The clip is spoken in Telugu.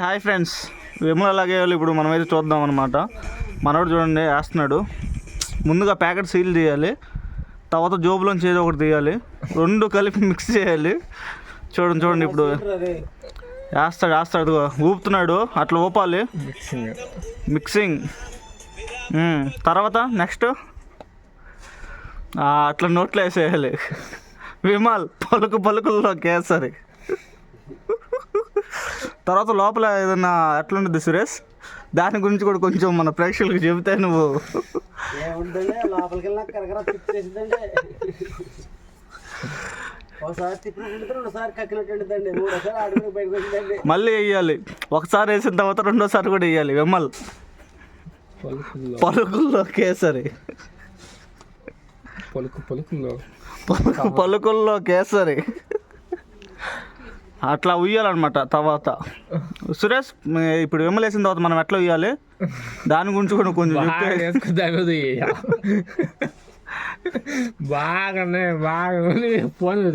Hi friends. విమల అలాగే ఇప్పుడు మనమైతే చూద్దాం అనమాట మనోడు చూడండి వేస్తున్నాడు. ముందుగా ప్యాకెట్ సీల్ తీయాలి తర్వాత జోబులోంచి ఏదో ఒకటి తీయాలి. రెండు కలిపి మిక్స్ చేయాలి. చూడండి చూడండి ఇప్పుడు. వేస్తాడు వేస్తాడు ఊపుతున్నాడు. అట్లా ఊపాలి. మిక్సింగ్. తర్వాత నెక్స్ట్. అట్లా నోట్లో వేసేయాలి. విమాల్ పలుకు పలుకుల్లో కేసరి. తర్వాత లోపల ఏదన్నా ఎట్లుంటుంది సురేష్? దాని గురించి కూడా కొంచెం మన ప్రేక్షకులకు చెబితే నువ్వు మళ్ళీ వేయాలి ఒకసారి వేసిన తర్వాత రెండోసారి కూడా వేయాలి విమల్. పలుకుల్లో పలుకుల్లో కేసరి. పలుకు పలుకుల్లో. పలుకు పలుకుల్లో కేసరి. అట్లా ఉయ్యాలన్నమాట తర్వాత. సురేష్ ఇప్పుడు విమల్ వేసిన తర్వాత మనం ఎట్లా ఉయ్యాలి? దాని గురించి కూడా కొంచెం బాగానే బాగా ఫోన్